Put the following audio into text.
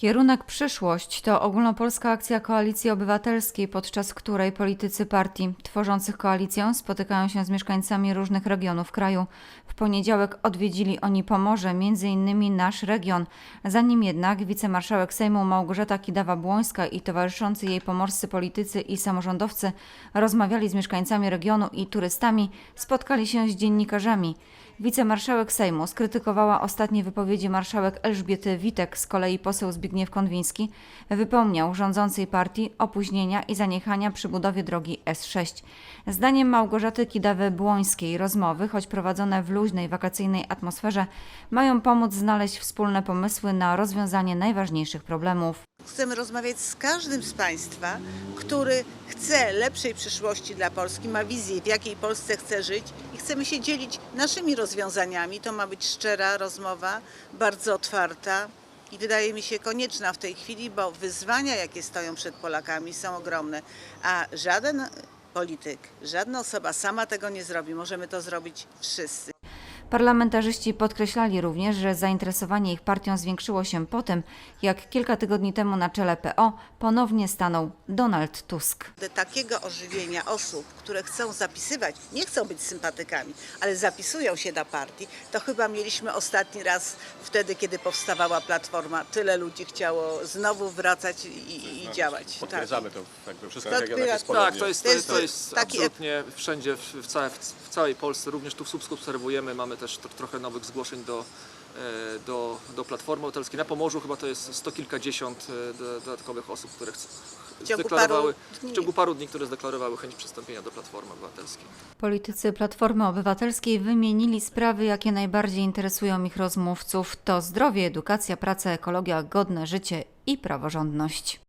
Kierunek Przyszłość to ogólnopolska akcja Koalicji Obywatelskiej, podczas której politycy partii tworzących koalicję spotykają się z mieszkańcami różnych regionów kraju. W poniedziałek odwiedzili oni Pomorze, m.in. nasz region. Zanim jednak wicemarszałek Sejmu Małgorzata Kidawa-Błońska i towarzyszący jej pomorscy politycy i samorządowcy rozmawiali z mieszkańcami regionu i turystami, spotkali się z dziennikarzami. Wicemarszałek Sejmu skrytykowała ostatnie wypowiedzi marszałek Elżbiety Witek, z kolei poseł Zbigniew Konwiński wypomniał rządzącej partii opóźnienia i zaniechania przy budowie drogi S6. Zdaniem Małgorzaty Kidawy-Błońskiej rozmowy, choć prowadzone w luźnej, wakacyjnej atmosferze, mają pomóc znaleźć wspólne pomysły na rozwiązanie najważniejszych problemów. Chcemy rozmawiać z każdym z Państwa, który chce lepszej przyszłości dla Polski, ma wizję, w jakiej Polsce chce żyć i chcemy się dzielić naszymi rozwiązaniami. To ma być szczera rozmowa, bardzo otwarta i wydaje mi się konieczna w tej chwili, bo wyzwania, jakie stoją przed Polakami, są ogromne, a żaden polityk, żadna osoba sama tego nie zrobi. Możemy to zrobić wszyscy. Parlamentarzyści podkreślali również, że zainteresowanie ich partią zwiększyło się po tym, jak kilka tygodni temu na czele PO ponownie stanął Donald Tusk. Do takiego ożywienia osób, które chcą zapisywać, nie chcą być sympatykami, ale zapisują się na partii, to chyba mieliśmy ostatni raz wtedy, kiedy powstawała Platforma. Tyle ludzi chciało znowu wracać i, i, działać. Potwierdzamy to jakby we wszystkich Tak, jest tak, podobnie. Tak, to jest, To to jest to jest taki- absolutnie wszędzie, w, całe, w całej Polsce, również tu obserwujemy, mamy też tro, trochę nowych zgłoszeń do, e, do, do Platformy Obywatelskiej. Na Pomorzu chyba to jest sto kilkadziesiąt e, do- dodatkowych osób, które chc- W ciągu zdeklarowały, paru dni. w ciągu paru dni, które zdeklarowały chęć przystąpienia do Platformy Obywatelskiej. Politycy Platformy Obywatelskiej wymienili sprawy, jakie najbardziej interesują ich rozmówców: to zdrowie, edukacja, praca, ekologia, godne życie i praworządność.